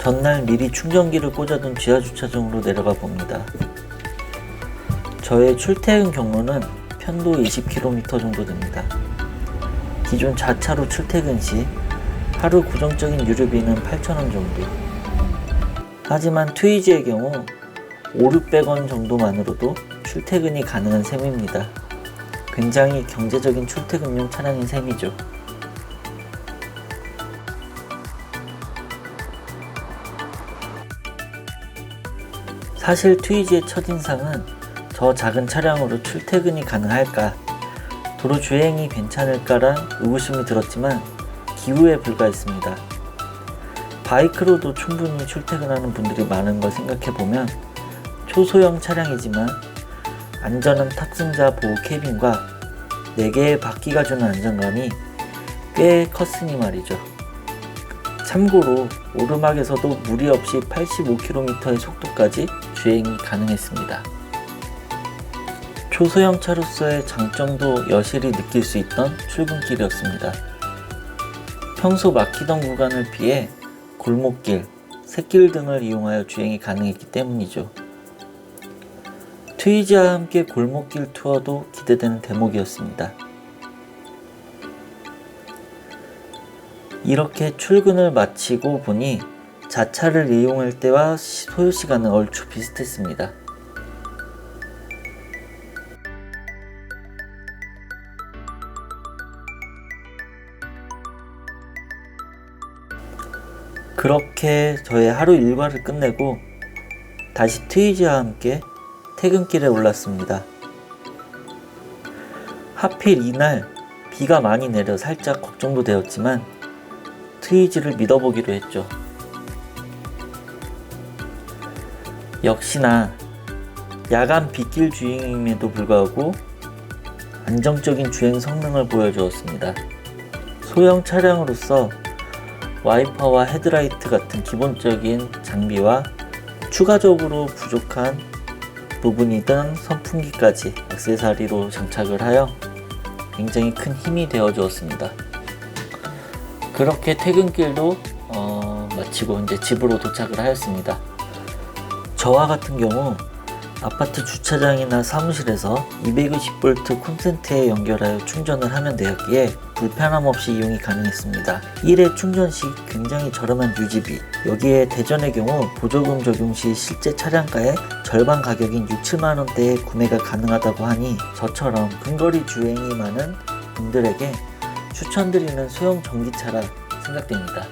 전날 미리 충전기를 꽂아둔 지하 주차장으로 내려가 봅니다. 저의 출퇴근 경로는 편도 20km 정도 됩니다. 기존 자차로 출퇴근 시 하루 고정적인 유류비는 8,000원 정도. 하지만 트위지의 경우 5, 600원 정도만으로도 출퇴근이 가능한 셈입니다. 굉장히 경제적인 출퇴근용 차량인 셈이죠. 사실 트위지의 첫인상은 저 작은 차량으로 출퇴근이 가능할까, 도로 주행이 괜찮을까란 의구심이 들었지만 기후에 불과했습니다. 바이크로도 충분히 출퇴근하는 분들이 많은 걸 생각해보면 초소형 차량이지만 안전한 탑승자 보호 캐빈과 4개의 바퀴가 주는 안정감이 꽤 컸으니 말이죠. 참고로 오르막에서도 무리 없이 85km의 속도까지 주행이 가능했습니다. 초소형 차로서의 장점도 여실히 느낄 수 있던 출근길이었습니다. 평소 막히던 구간을 피해 골목길, 샛길 등을 이용하여 주행이 가능했기 때문이죠. 트위지와 함께 골목길 투어도 기대되는 대목이었습니다. 이렇게 출근을 마치고 보니 자차를 이용할 때와 소요 시간은 얼추 비슷했습니다. 그렇게 저의 하루 일과를 끝내고 다시 트위지와 함께 퇴근길에 올랐습니다. 하필 이날 비가 많이 내려 살짝 걱정도 되었지만 트위지를 믿어보기로 했죠. 역시나 야간 빗길 주행임에도 불구하고 안정적인 주행 성능을 보여주었습니다. 소형 차량으로서 와이퍼와 헤드라이트 같은 기본적인 장비와 추가적으로 부족한 부분이던 선풍기까지 액세서리로 장착을 하여 굉장히 큰 힘이 되어 주었습니다. 그렇게 퇴근길도 어, 마치고 이제 집으로 도착을 하였습니다. 저와 같은 경우 아파트 주차장이나 사무실에서 220V 콘센트에 연결하여 충전을 하면 되었기에 불편함 없이 이용이 가능했습니다. 1회 충전 시 굉장히 저렴한 유지비, 여기에 대전의 경우 보조금 적용 시 실제 차량가의 절반 가격인 6, 7만원대에 구매가 가능하다고 하니 저처럼 근거리 주행이 많은 분들에게 추천드리는 소형 전기차라 생각됩니다.